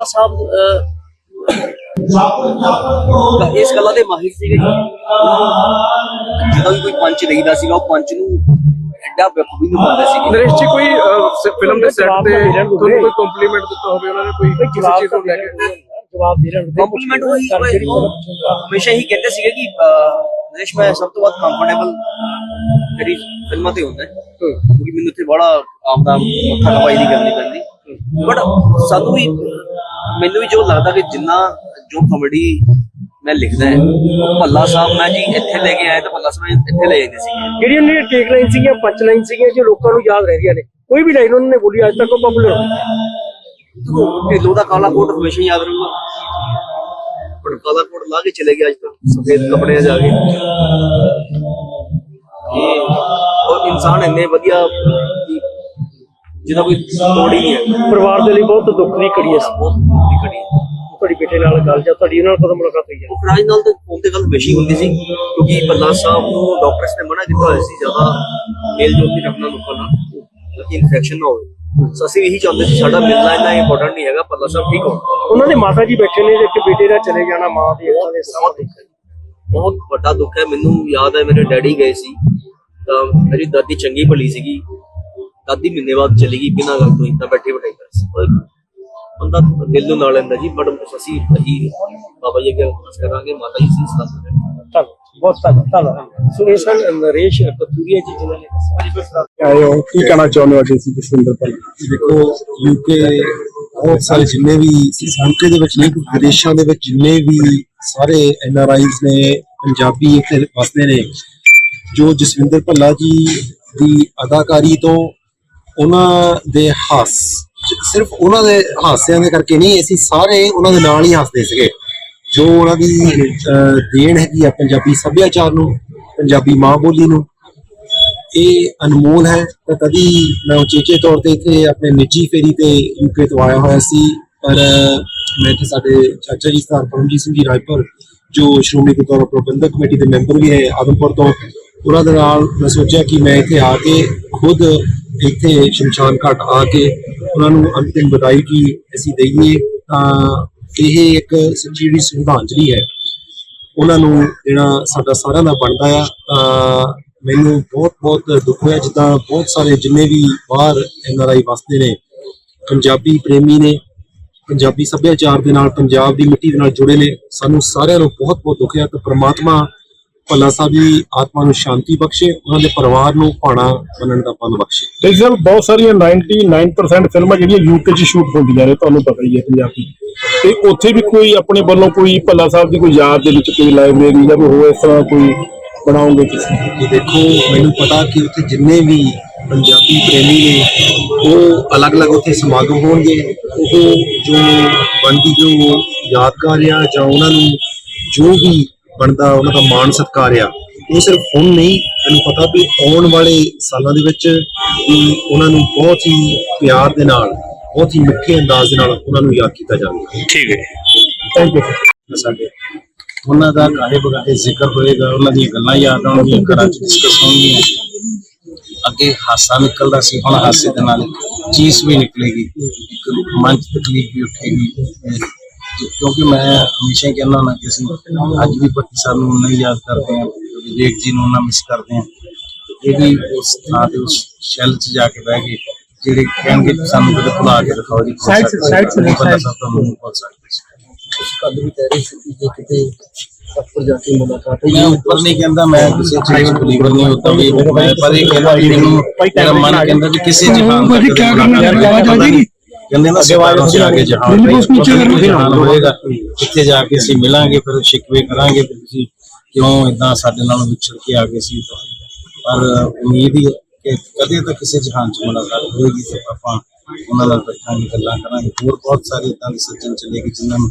ਸਾਹਿਬ ਅਹ, ਇਸ ਗੱਲਾਂ ਦੇ ਮਾਹਿਰ ਸੀਗੇ ਜੀ। ਜਦੋਂ ਵੀ ਕੋਈ ਪੰਚ ਦੇਈਦਾ ਸੀਗਾ ਉਹ ਪੰਚ ਨੂੰ ਐਡਾ ਬੇਖੂਬੀ ਨੂੰ ਪਾਉਂਦੇ ਸੀਗੇ ਨਰੇਸ਼ ਜੀ ਕੋਈ ਫਿਲਮ ਦੇ ਸੈੱਟ ਤੇ ਤੁਹਾਨੂੰ ਕੋਈ ਕੰਪਲੀਮੈਂਟ ਦਿੱਤਾ ਹੋਵੇ ਉਹਨਾਂ ਨੇ ਕੋਈ ਕਿਸੇ ਚੀਜ਼ ਨੂੰ ਲੈ ਕੇ? ਜਵਾਬ ਦੇ ਰਹੇ ਕੰਪਲੀਮੈਂਟ ਉਹ ਹੀ ਉਹ ਹਮੇਸ਼ਾ ਹੀ ਕਹਿੰਦੇ ਸੀਗੇ ਕਿ ਅਹ, ਨਰੇਸ਼ ਮੈਂ ਸਭ ਤੋਂ ਵੱਧ ਕੰਫਰਟੇਬਲ ਜਿਹੜੀ ਫਿਲਮਾਂ ਤੇ ਹੁੰਦਾ ਹੈ। ਕਿਉਂਕਿ ਮੈਨੂੰ ਇੱਥੇ ਬੜਾ ਆਪਦਾ ਮੱਥਾ ਖਪਾਈ ਦੀ ਗੱਲ ਨਹੀਂ ਪੈਂਦੀ ਬਟ ਸਾਨੂੰ ਵੀ ਮੈਨੂੰ ਵੀ ਜੋ ਲੱਗਦਾ ਕਿ ਜਿੰਨਾ ਜੋ ਕਮੇਡੀ ਮੈਂ ਲਿਖਦਾ ਹੈ ਭੱਲਾ ਸਾਹਿਬ ਮੈਂ ਜੀ ਇੱਥੇ ਲੈ ਕੇ ਆਇਆ ਤਾਂ ਭੱਲਾ ਸਾਹਿਬ ਇੱਥੇ ਲੈ ਜਾਂਦੇ ਸੀ। ਜਿਹੜੀ ਉਹਨਾਂ ਦੀ ਟੇਕ ਲਾਈਨ ਸੀਗੀਆਂ ਪੰਚ ਲਾਈਨ ਸੀਗੀਆਂ ਜੋ ਲੋਕਾਂ ਨੂੰ ਯਾਦ ਰਹਿੰਦੀਆਂ ਨੇ ਕੋਈ ਵੀ ਲਾਈਨ ਉਹਨਾਂ ਨੇ ਬੋਲੀ ਅੱਜ ਤੱਕ ਉਹ ਪਪੂਲਰ ਢਿੱਲੋਂ ਦਾ ਕਾਲਾ ਕੋਟ ਹਮੇਸ਼ਾ ਯਾਦ ਰਹੂਗਾ। ਪਰ ਕਾਲਾ ਕੋਟ ਲਾ ਕੇ ਚਲੇ ਗਿਆ ਅੱਜ ਤਾਂ ਸਫੇਦ ਕੱਪੜੇ ਜਾ ਕੇ। ਇਹ ਉਹ ਇਨਸਾਨ ਇੰਨੇ ਵਧੀਆ ਜਿਹਦਾ ਕੋਈ ਤੋੜ ਹੀ ਨਹੀਂ ਹੈ। ਪਰਿਵਾਰ ਦੇ ਲਈ ਬਹੁਤ ਦੁੱਖ ਦੀ ਘੜੀ ਹੈ। ਬਹੁਤ ਵੱਡੀ ਘੜੀ ਹੈ। ਤੁਹਾਡੀ ਬੇਟੇ ਨਾਲ ਗੱਲ ਜਾਂ ਤੁਹਾਡੀ ਉਹਨਾਂ ਨਾਲ ਕਦੋਂ ਮੁਲਾਕਾਤ ਹੋਈ ਹੈ? ਮੁਖਰਾਜ ਨਾਲ ਤਾਂ ਫੋਨ ਤੇ ਗੱਲ ਹਮੇਸ਼ਾ ਹੀ ਹੁੰਦੀ ਸੀ ਕਿਉਂਕਿ ਬੱਲਾ ਸਾਹਿਬ ਨੂੰ ਡਾਕਟਰਸ ਨੇ ਮਨਾ ਕੀਤਾ ਹੋਇਆ ਸੀ ਜ਼ਿਆਦਾ ਮੇਲ ਜੋਲ ਨਹੀਂ ਰੱਖਣਾ ਲੋਕਾਂ ਨਾਲ ਕਿ ਇਨਫੈਕਸ਼ਨ ਨਾ ਹੋਵੇ। ਸੋ ਅਸੀਂ ਇਹੀ ਚਾਹੁੰਦੇ ਸੀ ਸਾਡਾ ਮਿਲਣਾ ਇੰਨਾ ਇੰਪੋਰਟੈਂਟ ਨਹੀਂ ਹੈਗਾ ਬੱਲਾ ਸਾਹਿਬ ਠੀਕ ਹੋ ਉਹਨਾਂ ਦੇ ਮਾਤਾ ਜੀ ਬੈਠੇ ਨੇ ਇੱਕ ਬੇਟੇ ਦਾ ਚਲੇ ਜਾਣਾ ਮਾਂ ਦੇ ਅੱਖਾਂ ਦੇ ਸਾਹਮਣੇ। ਬਹੁਤ ਵੱਡਾ ਦੁੱਖ ਹੈ। ਮੈਨੂੰ ਯਾਦ ਹੈ ਮੇਰੇ ਡੈਡੀ ਗਏ ਸੀ ਤਾਂ ਮੇਰੀ ਦਾਦੀ ਚੰਗੀ ਭਲੀ ਸੀਗੀ। ਦਾਦੀ ਮਹੀਨੇ ਬਾਅਦ ਚਲੀ ਗਈ ਬਿਨਾਂ ਗੱਲ ਤੋਂ ਇੱਦਾਂ ਬੈਠੇ ਬਿਠਾਈ ਕਰ ਬੰਦਾ ਦਿਲ ਨੂੰ ਨਾਲ ਲੈਂਦਾ ਜੀ ਬਟ ਅਸੀਂ ਅਹੀ ਬਾਬਾ ਜੀ ਅੱਗੇ ਅਰਦਾਸ ਕਰਾਂਗੇ ਮਾਤਾ ਜੀ ਸੀ ਸਲਾਮ ਧੰਨਵਾਦ ਬਹੁਤ ਧੰਨਵਾਦ ਧੰਨਵਾਦ। ਸੋ ਇਹ ਸਨ ਨਰੇਸ਼ ਕਤੂਰੀਆ ਜੀ ਜਿਨ੍ਹਾਂ ਨੇ ਦੱਸਿਆ। ਆਏ ਹੋ ਕੀ ਕਹਿਣਾ ਚਾਹੁੰਦੇ ਹੋ ਤੁਸੀਂ ਜਸਵਿੰਦਰ ਭਾਈ? ਦੇਖੋ ਯੂਕੇ ਬਹੁਤ ਸਾਰੇ ਜਿੰਨੇ ਵੀ ਯੂਕੇ ਦੇ ਵਿੱਚ ਨਹੀਂ ਵਿਦੇਸ਼ਾਂ ਦੇ ਵਿੱਚ ਜਿੰਨੇ ਵੀ ਸਾਰੇ ਐਨ ਆਰ ਆਈਜ਼ ਨੇ ਪੰਜਾਬੀ ਇੱਥੇ ਵਸਦੇ ਨੇ ਜੋ ਜਸਵਿੰਦਰ ਭੱਲਾ ਜੀ ਦੀ ਅਦਾਕਾਰੀ ਤੋਂ ਉਹਨਾਂ ਦੇ ਹਾਸ, ਸਿਰਫ ਉਹਨਾਂ ਦੇ ਹਾਸਿਆਂ ਦੇ ਕਰਕੇ ਨਹੀਂ, ਅਸੀਂ ਸਾਰੇ ਉਹਨਾਂ ਦੇ ਨਾਲ ਹੀ ਹੱਸਦੇ ਸੀਗੇ। ਜੋ ਉਹਨਾਂ ਦੀ ਦੇਣ ਹੈਗੀ ਆ ਪੰਜਾਬੀ ਸੱਭਿਆਚਾਰ ਨੂੰ, ਪੰਜਾਬੀ ਮਾਂ ਬੋਲੀ ਨੂੰ, ਇਹ ਅਨਮੋਲ ਹੈ। ਤਾਂ ਕਦੀ ਮੈਂ ਉਚੇਚੇ ਤੌਰ ਤੇ ਇੱਥੇ ਆਪਣੇ ਨਿੱਜੀ ਫੇਰੀ ਤੇ ਯੂਕੇ ਤੋਂ ਆਇਆ ਹੋਇਆ ਸੀ। ਪਰ, ਮੈਂ ਇੱਥੇ ਸਾਡੇ ਚਾਚਾ ਜੀ ਸਰ ਪਰਮਜੀਤ ਸਿੰਘ ਜੀ ਰਾਏਪੁਰ, ਜੋ ਸ਼੍ਰੋਮਣੀ ਗੁਰਦੁਆਰਾ ਪ੍ਰਬੰਧਕ ਕਮੇਟੀ ਦੇ ਮੈਂਬਰ ਵੀ ਹੈ, ਆਦਮਪੁਰ ਤੋਂ, ਉਹਨਾਂ ਦੇ ਨਾਲ ਮੈਂ ਸੋਚਿਆ ਕਿ ਮੈਂ ਇੱਥੇ ਆ ਕੇ ਖੁਦ ਇੱਥੇ ਸ਼ਮਸ਼ਾਨ ਘਾਟ ਆ ਕੇ ਉਹਨਾਂ ਨੂੰ ਅੰਤਿਮ ਵਿਦਾਈ ਕੀ ਅਸੀਂ ਦਈਏ, ਤਾਂ ਇਹ ਇੱਕ ਸੱਚੀ ਜਿਹੜੀ ਸ਼ਰਧਾਂਜਲੀ ਹੈ, ਉਹਨਾਂ ਨੂੰ ਜਿਹੜਾ ਸਾਡਾ ਸਾਰਿਆਂ ਦਾ ਬਣਦਾ ਆ, ਤਾਂ ਮੈਨੂੰ ਬਹੁਤ ਬਹੁਤ ਦੁੱਖ ਹੋਇਆ, ਜਿੱਦਾਂ ਬਹੁਤ ਸਾਰੇ ਜਿੰਨੇ ਵੀ ਬਾਹਰ ਐਨ ਆਰ ਆਈ ਵਸਦੇ ਨੇ, ਪੰਜਾਬੀ ਪ੍ਰੇਮੀ ਨੇ, ਪੰਜਾਬੀ ਸੱਭਿਆਚਾਰ ਦੇ ਨਾਲ, ਪੰਜਾਬ ਦੀ ਮਿੱਟੀ ਦੇ ਨਾਲ ਜੁੜੇ ਨੇ, ਸਾਨੂੰ ਸਾਰਿਆਂ ਨੂੰ ਬਹੁਤ ਬਹੁਤ ਦੁੱਖ ਹੈ ਤੇ ਪ੍ਰਮਾਤਮਾ ਭੱਲਾ ਸਾਹਿਬ ਦੀ ਆਤਮਾ ਨੂੰ ਸ਼ਾਂਤੀ ਬਖਸ਼ੇ ਉਹਨਾਂ ਦੇ ਪਰਿਵਾਰ ਨੂੰ ਭਾਣਾ ਬਣਨ ਦਾ ਪਨ ਬਖਸ਼ੇ। ਤੇ ਸਰ ਬਹੁਤ ਸਾਰੀਆਂ 99% ਫਿਲਮਾਂ ਜਿਹੜੀਆਂ ਯੂਕੇ 'ਚ ਸ਼ੂਟ ਹੁੰਦੀਆਂ ਨੇ ਤੁਹਾਨੂੰ ਪਤਾ ਹੀ ਹੈ ਪੰਜਾਬੀ। ਤੇ ਉੱਥੇ ਵੀ ਕੋਈ ਆਪਣੇ ਵੱਲੋਂ ਕੋਈ ਭੱਲਾ ਸਾਹਿਬ ਦੀ ਕੋਈ ਯਾਦ ਦੇ ਵਿੱਚ ਕੋਈ ਲਾਇਬ੍ਰੇਰੀ ਜਾਂ ਕੋਈ ਹੋਰ ਇਸ ਤਰ੍ਹਾਂ ਕੋਈ ਬਣਾਉਂਗੇ ਤੁਸੀਂ? ਕਿ ਦੇਖੋ ਮੈਨੂੰ ਪਤਾ ਕਿ ਉੱਥੇ ਜਿੰਨੇ ਵੀ ਪੰਜਾਬੀ ਪ੍ਰੇਮੀ ਨੇ ਉਹ ਅਲੱਗ-ਅਲੱਗ ਉੱਥੇ ਸਮਾਗਮ ਹੋਣਗੇ। ਉਹ ਜੋ ਬਣਦੀ ਜੋ ਯਾਦਗਾਰ ਜਾਂ ਉਹਨਾਂ ਨੂੰ ਜੋ ਵੀ ਬਣਦਾ ਉਹਨਾਂ ਦਾ ਮਾਣ ਸਤਿਕਾਰ ਆ। ਉਹ ਸਿਰਫ ਹੁਣ ਨਹੀਂ ਮੈਨੂੰ ਪਤਾ ਵੀ ਆਉਣ ਵਾਲੇ ਸਾਲਾਂ ਦੇ ਵਿੱਚ ਵੀ ਉਹਨਾਂ ਨੂੰ ਬਹੁਤ ਹੀ ਪਿਆਰ ਦੇ ਨਾਲ ਬਹੁਤ ਹੀ ਮਿੱਠੇ ਅੰਦਾਜ਼ ਦੇ ਨਾਲ ਉਹਨਾਂ ਨੂੰ ਯਾਦ ਕੀਤਾ ਜਾਵੇਗਾ। ਠੀਕ ਹੈ ਥੈਂਕ ਯੂ ਸਾਡੇ ਉਹਨਾਂ ਦਾ ਗਾਹੇ ਬਗਾਹੇ ਜ਼ਿਕਰ ਹੋਏਗਾ ਉਹਨਾਂ ਦੀਆਂ ਗੱਲਾਂ ਯਾਦ ਆਉਣਗੀਆਂ ਘਰਾਂ 'ਚ ਡਿਸਕਸ ਹੋਣਗੀਆਂ। ਅੱਗੇ ਹਾਸਾ ਨਿਕਲਦਾ ਸੀ ਹੁਣ ਹਾਸੇ ਦੇ ਨਾਲ ਚੀਜ਼ ਵੀ ਨਿਕਲੇਗੀ। ਇੱਕ ਮੰਚ ਤਕਲੀਫ ਵੀ ਉੱਠੇਗੀ। ਕਿਉਂਕਿ ਮੈਂ ਹਮੇਸ਼ਾ ਹੀ ਕਹਿੰਦਾ ਨਾ ਕਿ ਅਸੀਂ ਅੱਜ ਵੀ ਪੱਟੀ ਸਾਹਿਬ ਨੂੰ ਉਹਨਾਂ ਹੀ ਯਾਦ ਕਰਦੇ ਹਾਂ ਵਿਵੇਕ ਜੀ ਨੂੰ ਉਹਨਾਂ ਮਿਸ ਕਰਦੇ ਹਾਂ। ਇਹ ਵੀ ਉਸ ਥਾਂ ਤੇ ਉਸ ਸ਼ੈਲ 'ਚ ਜਾ ਕੇ ਬਹਿ ਗਏ ਜਿਹੜੇ ਕਹਿਣਗੇ ਕਿ ਸਾਨੂੰ ਕਦੇ ਭੁਲਾ ਕੇ ਦਿਖਾਓ ਜੀ side से- ਬੰਦਾ ਸਾਹਿਬ ਤੁਹਾਨੂੰ ਨਹੀਂ ਭੁੱਲ ਸਕਦੇ ਸੀ ਕਦ ਵੀ ਕਹਿ ਰਹੀ ਸੀ ਕਿ ਕਿਤੇ ਉੱਪਰ ਜਾ ਕੇ ਮੁਲਾਕਾਤ ਮੈਂ ਉੱਪਰ ਨਹੀਂ ਕਹਿੰਦਾ ਮੈਂ ਕਿਸੇ ਚੀਜ਼ ਬਲੀਵਰ ਨਹੀਂ ਹੁੰਦਾ ਵੀ ਮੈਂ ਪਰ ਇਹ ਕਹਿੰਦਾ ਕਿ ਮੈਨੂੰ ਮੇਰਾ ਮਨ ਕਹਿੰਦਾ ਕਿ ਕਿਸੇ ਜਹਾਨ ਦਾ ਆਵਾਜ਼ ਆ ਜਾਏਗੀ? ਕਹਿੰਦੇ ਨਾ ਸਿਵਾਰੋਂ ਸੇ ਆਗੇ ਜਹਾਨ ਹੈ ਜਹਾਨ ਹੋਏਗਾ ਕਿੱਥੇ ਜਾ ਕੇ ਅਸੀਂ ਮਿਲਾਂਗੇ ਫਿਰ ਸ਼ਿਕਵੇ ਕਰਾਂਗੇ ਵੀ ਤੁਸੀਂ ਕਿਉਂ ਇਦਾਂ ਸਾਡੇ ਨਾਲ ਵਿਛੜ ਕੇ ਆ ਗਏ ਸੀ। ਪਰ ਉਮੀਦ ਹੀ ਹੈ ਕਿ ਕਦੇ ਤਾਂ ਕਿਸੇ ਜਹਾਨ 'ਚ ਮੁਲਾਕਾਤ ਹੋਏਗੀ ਤੇ ਆਪਾਂ ਉਹਨਾਂ ਨਾਲ ਬੈਠਾਂਗੇ ਗੱਲਾਂ ਕਰਾਂਗੇ। ਹੋਰ ਬਹੁਤ ਸਾਰੇ ਇਦਾਂ ਦੇ ਸੱਜਣ ਚਲੇਗੇ ਜਿਨ੍ਹਾਂ ਨੂੰ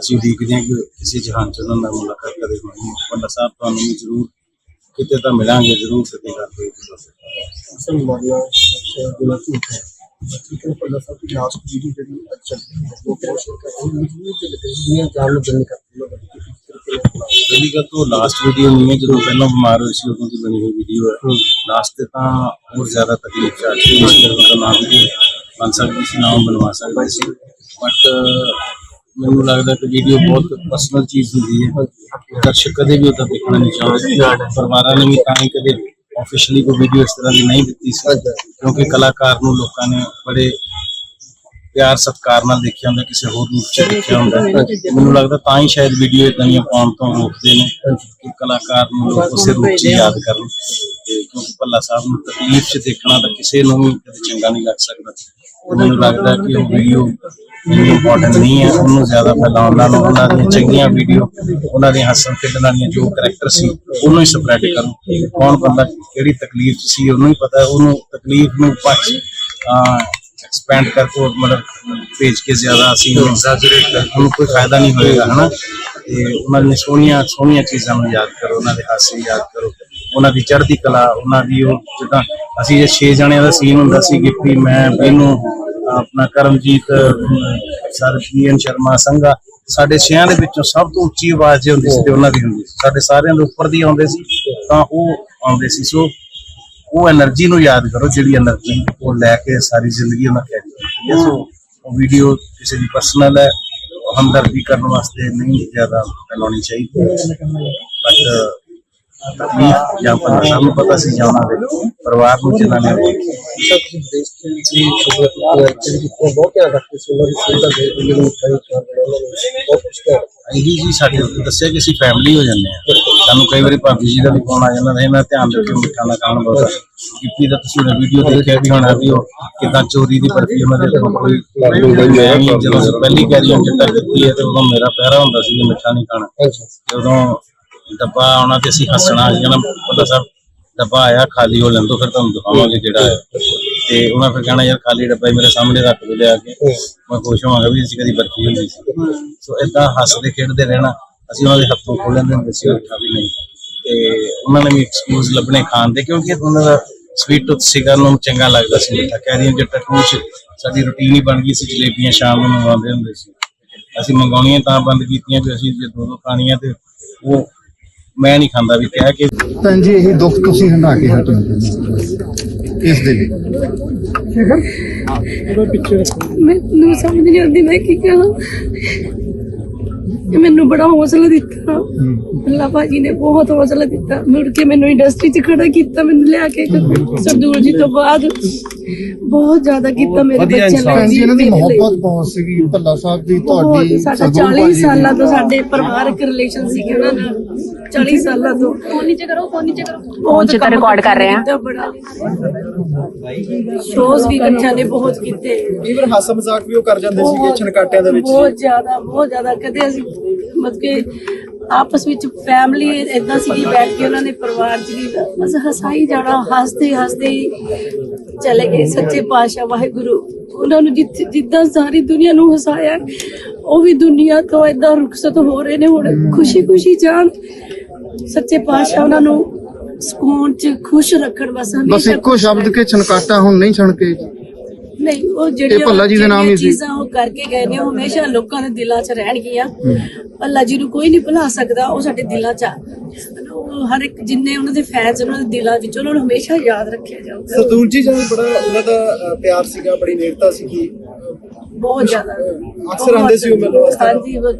ਅਸੀਂ ਉਡੀਕਦੇ ਹਾਂ ਕਿ ਕਿਸੇ ਜਹਾਨ 'ਚ ਉਹਨਾਂ ਨਾਲ ਮੁਲਾਕਾਤ ਕਦੇ ਹੋਣੀ ਪੰਡਾ ਸਾਹਿਬ ਤੁਹਾਨੂੰ ਵੀ ਜ਼ਰੂਰ ਕਿਤੇ ਤਾਂ ਮਿਲਾਂਗੇ ਜ਼ਰੂਰ ਕਿਤੇ ਗੱਲ ਹੋਏਗੀ। ਸਹੀ ਮਾਰਨਾ ਗੁਨਾ ਝੂਠ ਹੈ ਠੀਕ ਸਭ ਦੀ ਲਾਸਟ ਵੀਡੀਓ ਜਿਹੜੀ ਅੱਛਾ ਉਹ ਕੋਸ਼ਿਸ਼ ਕਰ ਰਹੀ ਹੈ ਕਿ ਇਹ ਦੁਨੀਆ ਜਾਣ ਨੂੰ ਬੰਦ ਕਰਤੀ ਪਹਿਲੀ ਗੱਲ ਤਾਂ ਲਾਸਟ ਵੀਡੀਓ ਨਹੀਂ ਹੈ, ਜਦੋਂ ਪਹਿਲਾਂ ਬਿਮਾਰ ਹੋਏ ਸੀ, ਉਦੋਂ ਦੀ ਬਣੀ ਹੋਈ ਵੀਡੀਓ ਹੈ। ਲਾਸਟ ਤੇ ਤਾਂ ਹੋਰ ਜ਼ਿਆਦਾ ਤਕਲੀਫ ਚੱਲ ਰਹੀ ਸੀ ਇਸ ਕਰਕੇ ਨਾਮ ਵੀ ਬਣ ਸਕਦੀ ਸੀ, ਨਾਮ ਬਣਵਾ ਸਕਦੇ ਸੀ। ਬਟ ਮੈਨੂੰ ਲੱਗਦਾ ਕਿ ਵੀਡੀਓ ਬਹੁਤ ਪਰਸਨਲ ਚੀਜ਼ ਹੁੰਦੀ ਹੈ। ਦਰਸ਼ਕ ਕਦੇ ਵੀ ਉਹਦਾ ਦੇਖਣਾ ਨਹੀਂ ਚਾਹੁੰਦੇ। ਪਰਿਵਾਰਾਂ ਨੇ ਵੀ ਤਾਂ ਹੀ ਕਦੇ ਆਫੀਸ਼ੀਅਲੀ ਕੋਈ ਵੀਡੀਓ ਇਸ ਤਰ੍ਹਾਂ ਦੀ ਨਹੀਂ ਦਿੱਤੀ ਸੀ ਕਿਉਂਕਿ ਕਲਾਕਾਰ ਨੂੰ ਲੋਕਾਂ ਨੇ ਬੜੇ ਪਿਆਰ ਸਤਿਕਾਰ ਨਾਲ ਦੇਖਿਆ ਹੁੰਦਾ, ਕਿਸੇ ਹੋਰ ਰੂਪ ਚ ਦੇਖਿਆ ਹੁੰਦਾ। ਮੈਨੂੰ ਲੱਗਦਾ ਤਾਂ ਹੀ ਸ਼ਾਇਦ ਵੀਡੀਓ ਇਦਾਂ ਦੀਆਂ ਪਾਉਣ ਤੋਂ ਰੋਕਦੇ ਨੇ ਕਿ ਕਲਾਕਾਰ ਨੂੰ ਲੋਕ ਉਸੇ ਰੂਪ ਚ ਯਾਦ ਕਰਨ। ਕਿਉਂਕਿ ਭੱਲਾ ਸਾਹਿਬ ਨੂੰ ਤਕਲੀਫ ਚ ਦੇਖਣਾ ਤਾਂ ਕਿਸੇ ਨੂੰ ਵੀ ਕਦੇ ਚੰਗਾ ਨਹੀਂ ਲੱਗ ਸਕਦਾ। ਮੈਨੂੰ ਲੱਗਦਾ ਕਿ ਉਹ ਵੀਡੀਓ ਇੰਨੀ ਇੰਪੋਰਟੈਂਟ ਨਹੀਂ ਹੈ। ਉਹਨੂੰ ਜ਼ਿਆਦਾ ਫੈਲਾਉਣ ਨਾਲ ਉਹਨਾਂ ਦੀਆਂ ਚੰਗੀਆਂ ਵੀਡੀਓ ਉਹਨਾਂ ਦੀਆਂ ਹੱਸਣ ਖੇਡਣ ਵਾਲੀਆਂ ਜੋ ਕਰੈਕਟਰ ਸੀ, ਉਹਨੂੰ ਹੀ ਸਪਰੈਡ ਕਰੋ ਕੌਣ ਬੰਦਾ ਕਿਹੜੀ ਤਕਲੀਫ 'ਚ ਸੀ, ਉਹਨੂੰ ਹੀ ਪਤਾ, ਉਹਨੂੰ ਤਕਲੀਫ ਨੂੰ ਪਛ ਐਕਸਪੈਂਡ ਕਰਕੇ ਉਹ ਮਤਲਬ ਭੇਜ ਕੇ ਜ਼ਿਆਦਾ ਅਸੀਂ ਐਗਜ਼ੈਜਰੇਟ ਕਰ ਉਹਨੂੰ ਕੋਈ ਫਾਇਦਾ ਨਹੀਂ ਹੋਏਗਾ, ਹਨਾ? ਤੇ ਉਹਨਾਂ ਦੀਆਂ ਸੋਹਣੀਆਂ ਸੋਹਣੀਆਂ ਚੀਜ਼ਾਂ ਨੂੰ ਯਾਦ ਕਰੋ, ਉਹਨਾਂ ਦੇ ਹਾਸੇ ਯਾਦ ਕਰੋ। ਉਹਨਾਂ ਦੀ ਚੜ੍ਹਦੀ ਕਲਾ, ਉਹਨਾਂ ਦੀ ਉਹ ਜਿੱਦਾਂ ਅਸੀਂ ਜੇ 6 ਜਣਿਆਂ ਦਾ ਸੀਨ ਹੁੰਦਾ ਸੀ ਗਿੱਪੀ ਮੈਂ ਬੀਨੂ ਆਪਣਾ ਕਰਮਜੀਤ, ਸਰ ਪੀਐਨ ਸ਼ਰਮਾ, ਸੰਘਾ, ਸਾਡੇ ਛਿਆਂ ਦੇ ਵਿੱਚੋਂ ਸਭ ਤੋਂ ਉੱਚੀ ਆਵਾਜ਼ ਜੇ ਹੁੰਦੀ ਸੀ ਤੇ ਉਹਨਾਂ ਦੀ ਹੁੰਦੀ ਸੀ। ਸਾਡੇ ਸਾਰਿਆਂ ਦੇ ਉੱਪਰ ਦੀ ਆਉਂਦੇ ਸੀ, ਤਾਂ ਉਹ ਆਉਂਦੇ ਸੀ। ਸੋ ਉਹ એનર્ਜੀ ਨੂੰ ਯਾਦ ਕਰੋ, ਜਿਹੜੀ એનર્ਜੀ ਉਹ ਲੈ ਕੇ ਸਾਰੀ ਜ਼ਿੰਦਗੀ ਉਹਨਾਂ ਕੈਰੀ ਕਰਦੀ ਹੈ। ਸੋ ਉਹ ਵੀਡੀਓ ਕਿਸੇ ਦੀ ਪਰਸਨਲ ਹੈ, ਹਮਦਰਦੀ ਕਰਨ ਵਾਸਤੇ ਨਹੀਂ ਜ਼ਿਆਦਾ ਫੈਲਾਉਣੀ ਚਾਹੀਦੀ। ਬਟ ਤਕਲੀਫ ਜਾਂ ਪਰ ਸਾਨੂੰ ਪਤਾ ਸੀ ਜਾਂ ਉਹਨਾਂ ਦੇ ਪਰਿਵਾਰ ਨੂੰ, ਜਿਨ੍ਹਾਂ ਨੇ ਆਈਡੀ ਜੀ, ਸਾਡੇ ਦੱਸਿਆ ਕਿ ਅਸੀਂ ਫੈਮਿਲੀ ਹੋ ਜਾਂਦੇ ਆ ਸਾਨੂੰ ਕਈ ਵਾਰੀ ਭਾਬੀ ਜੀ ਦਾ ਵੀ ਫੋਨ ਆ ਜਾਂਦਾ ਹੈ ਮੈਂ ਧਿਆਨ ਰੱਖਿਓ ਮਿੱਠਾ ਨਾ ਖਾਣ ਬੋਲਦਾ ਕਿਪੀ ਦਾ ਤੁਸੀਂ ਉਹ ਵੀਡੀਓ ਦੇਖਿਆ ਵੀ ਹੋਣਾ ਵੀ ਉਹ ਕਿਦਾਂ ਚੋਰੀ ਦੀ ਬਰਫੀ ਉਹਨਾਂ ਦੇ ਕੋਲ ਕੋਈ ਜਦੋਂ ਅਸੀਂ ਪਹਿਲੀ ਕੈਰੀ on ਚਿੱਟਾ ਕੀਤੀ ਹੈ ਤੇ ਉਦੋਂ ਮੇਰਾ ਪਹਿਰਾ ਹੁੰਦਾ ਸੀ ਕਿ ਮਿੱਠਾ ਨਹੀਂ ਖਾਣਾ। ਜਦੋਂ ਡੱਬਾ ਆਉਣਾ ਤੇ ਅਸੀਂ ਹੱਸਣਾ ਕਹਿਣਾ ਪਤਾ ਸਾਹਿਬ ਡੱਬਾ ਆਇਆ ਖਾਲੀ ਹੋ ਲੈਂਦੋ ਫਿਰ ਤੁਹਾਨੂੰ ਦਿਖਾਵਾਂਗੇ ਜਿਹੜਾ ਹੈ। ਤੇ ਉਹਨਾਂ ਫਿਰ ਕਹਿਣਾ ਯਾਰ ਖਾਲੀ ਡੱਬਾ ਹੀ ਮੇਰੇ ਸਾਹਮਣੇ ਰੱਖ ਦੋ ਲਿਆ ਕੇ। ਮੈਂ ਖੁਸ਼ ਹੋਵਾਂਗਾ ਵੀ ਅਸੀਂ ਕਦੀ ਬਰਫੀ ਹੁੰਦੀ ਸੀ। ਸੋ ਇਦਾਂ ਹੱਸਦੇ ਖੇਡਦੇ ਰਹਿਣਾ ਅਸੀਂ ਉਹਨਾਂ ਦੇ ਹੱਥੋਂ ਖੋਲ ਲੈਂਦੇ ਹੁੰਦੇ ਸੀ ਮਿੱਠਾ ਵੀ ਨਹੀਂ। ਤੇ ਉਹਨਾਂ ਨੇ ਵੀ ਐਕਸਕਿਊਜ਼ ਲੱਭਣੇ ਖਾਣ ਦੇ ਕਿਉਂਕਿ ਉਹਨਾਂ ਦਾ ਸਵੀਟ ਟੁੱਥ ਸੀਗਾ ਉਹਨਾਂ ਨੂੰ ਚੰਗਾ ਲੱਗਦਾ ਸੀ ਮਿੱਠਾ ਕੈਰੀਆਂ ਜੱਟਾ ਟੂ ਚ ਸਾਡੀ ਰੁਟੀਨ ਹੀ ਬਣ ਗਈ ਸੀ ਜਲੇਬੀਆਂ ਸ਼ਾਮ ਨੂੰ ਮੰਗਵਾਉਂਦੇ ਹੁੰਦੇ ਸੀ। ਅਸੀਂ ਮੰਗਾਉਣੀਆਂ ਤਾਂ ਬੰਦ ਕੀਤੀਆਂ ਕਿ ਅਸੀਂ ਜੇ ਦੋ ਦੋ ਖਾਣੀਆਂ ਤੇ ਉਹ ਮੈਂ ਨਹੀਂ ਖਾਂਦਾ ਵੀ ਕਹਿ ਕੇ ਭੈਣ ਜੀ ਇਹ ਦੁੱਖ ਤੁਸੀਂ ਹੰਡਾ ਕੇ ਹਟੋ ਇਸ ਦੇ ਲਈ। ਮੈਨੂੰ ਸਮਝ ਨਹੀਂ ਆਉਂਦੀ ਮੈਂ ਕੀ ਕਰਾਂ ਇਹ ਮੈਨੂੰ ਬੜਾ ਹੌਸਲਾ ਦਿੱਤਾ। ਅੱਲਾ ਭਾਜੀ ਨੇ ਬਹੁਤ ਹੌਸਲਾ ਦਿੱਤਾ। ਮੁੜ ਕੇ ਮੈਨੂੰ ਇੰਡਸਟਰੀ 'ਚ ਖੜਾ ਕੀਤਾ ਮੈਨੂੰ ਲਿਆ ਕੇ ਸਰਦੂਲ ਜੀ ਤੋਂ ਬਾਅਦ ਬਹੁਤ ਜ਼ਿਆਦਾ ਕੀਤਾ ਮੇਰੇ ਬੱਚਿਆਂ ਲਈ ਇਹਨਾਂ ਦੀ। ਮੁਹੱਬਤ ਬਹੁਤ ਸੀਗੀ? ਭੱਲਾ ਸਾਹਿਬ ਦੀ ਬਹੁਤ, ਤੁਹਾਡੀ ਸਾਡਾ ਸਰਦੂਲ 40 ਭਾਜੀ ਦੀ। ਸਾਲਾਂ ਤੋਂ ਸਾਡੇ ਪਰਿਵਾਰਕ ਰਿਲੇਸ਼ਨ ਸੀਗੇ ਉਹਨਾਂ ਨਾਲ। 40 ਸਾਲਾਂ ਤੋਂ। ਫੋਨ ਨੀਚੇ ਕਰੋ ਫੋਨ ਨੀਚੇ ਕਰੋ। ਫੋਨ 'ਚ record ਕਰ ਰਹੇ ਆ। ਸ਼ੋਜ਼ ਵੀ ਇਕੱਠਿਆਂ ਨੇ ਬਹੁਤ ਕੀਤੇ। ਈਵਨ ਹਾਸਾ ਮਜ਼ਾਕ ਵੀ ਉਹ ਕਰ ਜਾਂਦੇ ਸੀਗੇ ਛਣਕਾਟਿਆਂ ਦੇ ਵਿੱਚ। ਬਹੁਤ ਜ਼ਿਆਦਾ ਬਹੁਤ ਜ਼ਿਆਦਾ। ਕਦੇ ਅਸੀਂ ਮਤਲਬ ਕਿ ਆਪਸ ਵਿੱਚ ਫੈਮਿਲੀ ਇਦਾਂ ਸੀਗੀ ਬੈਠ ਕੇ ਉਹਨਾਂ ਨੇ ਪਰਿਵਾਰ ਚ ਵੀ ਬਸ ਹਸਾਈ ਜਾਣਾ ਹੱਸਦੇ ਹੱਸਦੇ ਚਲੇ ਗਏ ਸੱਚੇ ਪਾਤਸ਼ਾਹ ਵਾਹਿਗੁਰੂ। ਉਹਨਾਂ ਨੂੰ ਜਿੱਥੇ ਜਿੱਦਾਂ ਸਾਰੀ ਦੁਨੀਆ ਨੂੰ ਹਸਾਇਆ ਉਹ ਵੀ ਦੁਨੀਆ ਤੋਂ ਇਦਾਂ ਰੁਖਸਤ ਹੋ ਰਹੇ ਨੇ ਹੁਣ ਖੁਸ਼ੀ ਖੁਸ਼ੀ ਜਾਣ। ਸੱਚੇ ਪਾਤਸ਼ਾਹ ਉਹਨਾਂ ਨੂੰ ਸਕੂਨ ਚ ਖੁਸ਼ ਰੱਖਣ ਬਸ ਬਸ ਇੱਕੋ ਸ਼ਬਦ ਕੇ ਛਣਕਾਟਾ ਹੁਣ ਨਹੀਂ ਛਣਕੇ। ਨਹੀਂ ਉਹ ਇਹ ਭੱਲਾ ਜੀ ਦੇ ਨਾਮ ਹੀ ਸੀ। ਚੀਜ਼ਾਂ ਉਹ ਕਰਕੇ ਗਏ ਨੇ ਉਹ ਹਮੇਸ਼ਾ ਲੋਕਾਂ ਦੇ ਦਿਲਾਂ 'ਚ ਰਹਿਣਗੀਆਂ। ਭੱਲਾ ਜੀ ਨੂੰ ਕੋਈ ਨਹੀਂ ਭੁਲਾ ਸਕਦਾ ਉਹ ਸਾਡੇ ਦਿਲਾਂ 'ਚ ਆ। ਉਹ ਹਰ ਇੱਕ ਜਿੰਨੇ ਉਹਨਾਂ ਦੇ ਫੈਨਸ ਉਹਨਾਂ ਦੇ ਦਿਲਾਂ ਵਿੱਚ ਉਹਨਾਂ ਨੂੰ ਹਮੇਸ਼ਾ ਯਾਦ ਰੱਖਿਆ ਜਾਊਗਾ। ਸਰਦੂਲ ਜੀ ਜਦੋਂ ਬੜਾ ਉਹਨਾਂ ਦਾ ਅ, ਪਿਆਰ ਸੀਗਾ ਬੜੀ ਨੇੜਤਾ ਸੀਗੀ। ਬਹੁਤ ਜ਼ਿਆਦਾ। ਅਕਸਰ ਆਉਂਦੇ ਸੀ ਉਹ ਮਿਲਣ ਵਾਸਤੇ। ਹਾਂਜੀ ਉਹ